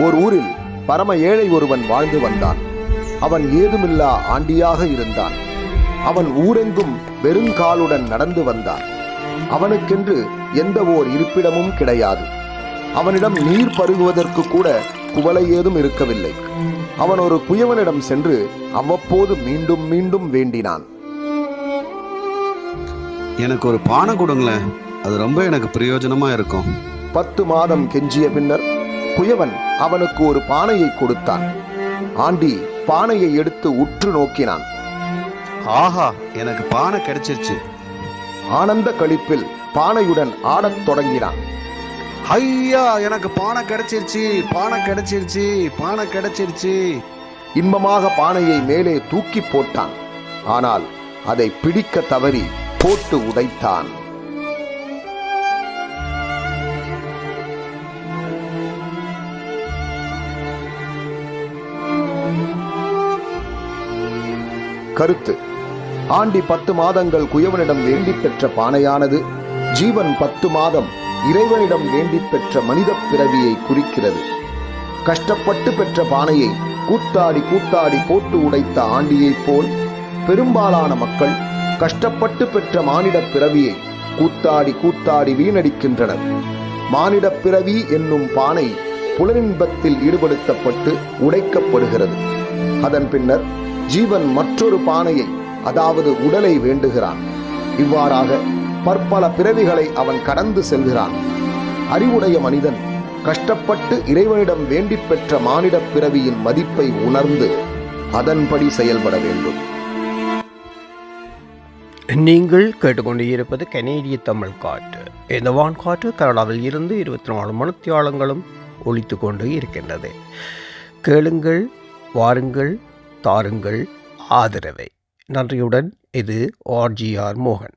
ஓர் ஊரில் பரம ஏழை ஒருவன் வாழ்ந்து வந்தான். அவன் ஏதுமில்லா ஆண்டியாக இருந்தான். அவன் ஊரெங்கும் வெறுங்காலுடன் நடந்து வந்தான். அவனுக்கென்று எந்த ஓர் இருப்பிடமும் கிடையாது. அவனிடம் நீர் பருகுவதற்கு கூட குவளை ஏதும் இருக்கவில்லை. அவன் ஒரு குயவனிடம் சென்று அவ்வப்போது மீண்டும் மீண்டும் வேண்டினான். எனக்கு ஒரு பானை கொடுங்களேன். அது ரொம்ப எனக்கு பிரயோஜனமா இருக்கும். பத்து மாதம் கெஞ்சிய பின்னர் குயவன் அவனுக்கு ஒரு பானையை கொடுத்தான். ஆண்டி பானையை எடுத்து உற்று நோக்கினான். ஆஹா எனக்கு பானை கிடைச்சிருச்சு. ஆனந்த களிப்பில் பானையுடன் ஆடத் தொடங்கினான். ஐயா எனக்கு பானை கிடைச்சிருச்சு பானை கிடைச்சிருச்சு பானை கிடைச்சிருச்சு. இன்பமாக பானையை மேலே தூக்கி போட்டான். ஆனால் அதை பிடிக்க தவறி போட்டு உடைத்தான். கருத்து. ஆண்டி பத்து மாதங்கள் குயவனிடம் வேண்டி பெற்ற பானையானது ஜீவன் பத்து மாதம் இறைவனிடம் வேண்டி பெற்ற மனித பிறவியை குறிக்கிறது. கஷ்டப்பட்டு பெற்ற பானையை கூத்தாடி கூத்தாடி போட்டு உடைத்த ஆண்டியைப் போல் பெரும்பாலான மக்கள் கஷ்டப்பட்டு பெற்ற மானிடப் பிறவியை கூத்தாடி கூத்தாடி வீணடிக்கின்றனர். மானிடப் பிறவி என்னும் பானை புலனின்பத்தில் ஈடுபடுத்தப்பட்டு உடைக்கப்படுகிறது. அதன் பின்னர் ஜீவன் மற்றொரு பானையை அதாவது உடலை வேண்டுகிறான். இவ்வாறாக பற்பல பிறவிகளை அவன் கடந்து செல்கிறான். அறிவுடைய மனிதன் கஷ்டப்பட்டு இறைவனிடம் வேண்டி பெற்ற மானிடப் பிறவியின் மதிப்பை உணர்ந்து அதன்படி செயல்பட வேண்டும். நீங்கள் கேட்டுக்கொண்டிருப்பது கனேடிய தமிழ் காற்று. இந்த வான்காற்று கனடாவில் இருந்து இருபத்தி நாலு மணித்தியாலங்களும் ஒழித்து கொண்டு இருக்கின்றது. கேளுங்கள் வாருங்கள் தாருங்கள். ஆதரவை. நன்றியுடன் இது ஆர்ஜிஆர் மோகன்.